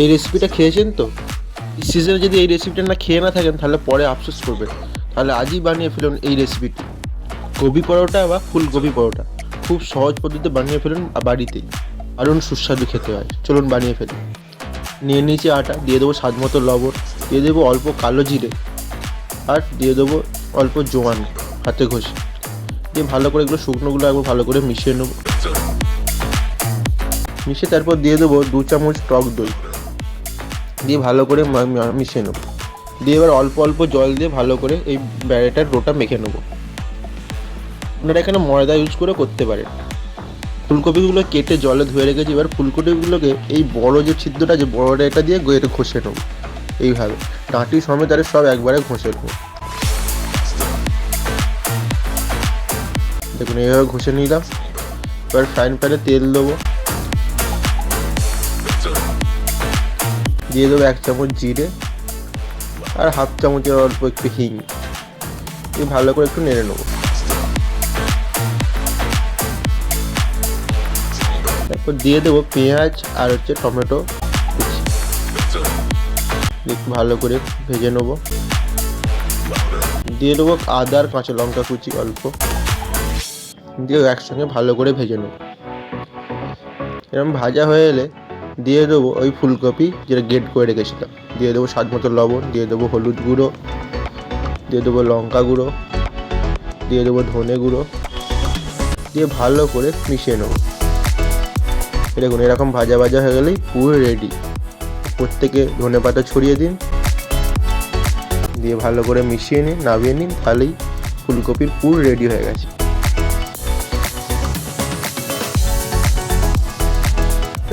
এই রেসিপিটা খেয়েছেন তো? সিজনে যদি এই রেসিপিটা না খেয়ে না থাকেন, তাহলে পরে আফসোস করবেন। তাহলে আজই বানিয়ে ফেলুন এই রেসিপিটি গোবি পরোটা বা ফুলকপি পরোটা। খুব সহজ পদ্ধতিতে বানিয়ে ফেলুন বাড়িতেই। দারুণ সুস্বাদু খেতে হয়। চলুন বানিয়ে ফেলুন নিয়ে নিয়েছি আটা, দিয়ে দেবো স্বাদ মতো লবণ, দিয়ে দেবো অল্প কালো জিরে আর দিয়ে দেবো অল্প জোয়ান হাতে ঘষে। দিয়ে ভালো করে এগুলো শুকনোগুলো একবার ভালো করে মিশিয়ে নেব। মিশিয়ে তারপর দিয়ে দেবো দু চামচ টক দই। দিয়ে ভালো করে মিশিয়ে নেব। দিয়ে এবার অল্প অল্প জল দিয়ে ভালো করে এই ব্যারেটার রোটা মেখে নেব। আপনারা এখানে ময়দা ইউজ করে করতে পারেন। ফুলকপিগুলো কেটে জলে ধুয়ে রেখেছি, এবার ফুলকপিগুলোকে এই বড় যে ছিদ্রটা যে বড়টা এটা দিয়ে গেটে ঘষে নেব। এইভাবে। ডাঁটি সমেত আরে সব একবারে ঘষে নেব। দেখুন, এইভাবে ঘষে নিলাম। এবার ফ্রাইং প্যানে তেল দেবো। দিয়ে দেবো এক চামচ জিরে আর হাফ চামচের অল্প একটু হিং। ভালো করে একটু নেড়ে নেব। তারপর দিয়ে দেবো পেঁয়াজ আর হচ্ছে টমেটো একটু ভালো করে ভেজে নেব। দিয়ে দেবো আদা আর কাঁচা লঙ্কা কুচি অল্প। দিয়ে একসঙ্গে ভালো করে ভেজে নেব। এরকম ভাজা হয়ে এলে দিয়ে দেবো ওই ফুলকপি যেটা গেট করে রেখেছিলাম। দিয়ে দেবো স্বাদ মতো লবণ, দিয়ে দেবো হলুদ গুঁড়ো, দিয়ে দেবো লঙ্কা গুঁড়ো, দিয়ে দেবো ধনে গুঁড়ো, দিয়ে ভালো করে মিশিয়ে নেব। দেখুন, এরকম ভাজা ভাজা হয়ে গেলেই পুরো রেডি প্রত্যেকে ধনে পাতা ছড়িয়ে দিন, দিয়ে ভালো করে মিশিয়ে নিন, নামিয়ে নিন, তাহলেই ফুলকপির পুর রেডি হয়ে গেছে।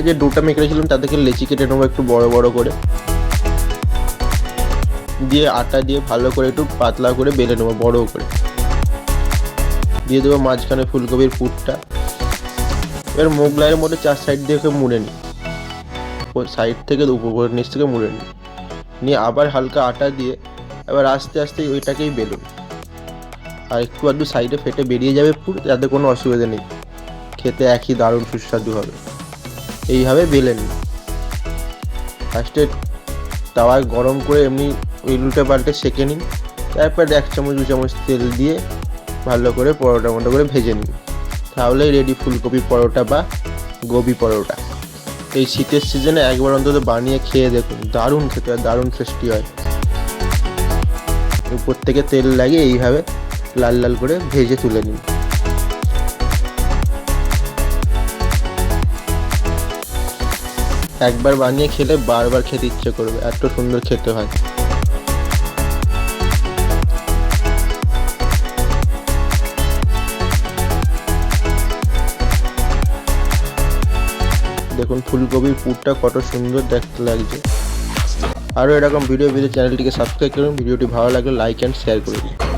যে দুটা মেখে রেখেছিলাম তা থেকে লেচি কেটে নেব একটু বড় বড় করে। দিয়ে আটা দিয়ে ভালো করে একটু পাতলা করে বেলে নেব, বড় করে। দিয়ে দেবো মাঝখানে ফুলকপির পুরটা। এবার মোগলাইয়ের মধ্যে চার সাইড দিয়ে মুড়ে নিই। সাইড থেকে উপর নিচ থেকে মুড়ে নিই। নিয়ে আবার হালকা আটা দিয়ে এবার আস্তে আস্তে ওইটাকেই বেলুন। আর একটু আধটু সাইডে ফেটে বেরিয়ে যাবে পুর, তাতে কোনো অসুবিধা নেই। খেতে একই দারুণ সুস্বাদু হবে। এইভাবে নিই। ফার্স্টে তাওয়ায় গরম করে এমনি ওই উল্টে পাল্টে সেঁকে নিন তারপর এক চামচ, দু চামচ তেল দিয়ে ভালো করে পরোটা মতো করে ভেজে নিন তাহলেই রেডি ফুলকপি পরোটা বা গোবি পরোটা। এই শীতের সিজনে একবার অন্তত বানিয়ে খেয়ে দেখুন, দারুণ খেতে হয়, দারুণ টেস্টি হয়। উপর থেকে তেল লাগিয়ে এইভাবে লাল লাল করে ভেজে তুলে নিন। একবার বানিয়ে খেলে বারবার খেতে ইচ্ছে করবে, এত সুন্দর খেতে হয়। দেখুন, ফুলকপির পুরটা কত সুন্দর দেখতে লাগছে। আরও এরকম ভিডিও ভিডিও চ্যানেলটিকে সাবস্ক্রাইব করুন ভিডিওটি ভালো লাগলে লাইক অ্যান্ড শেয়ার করে দিন।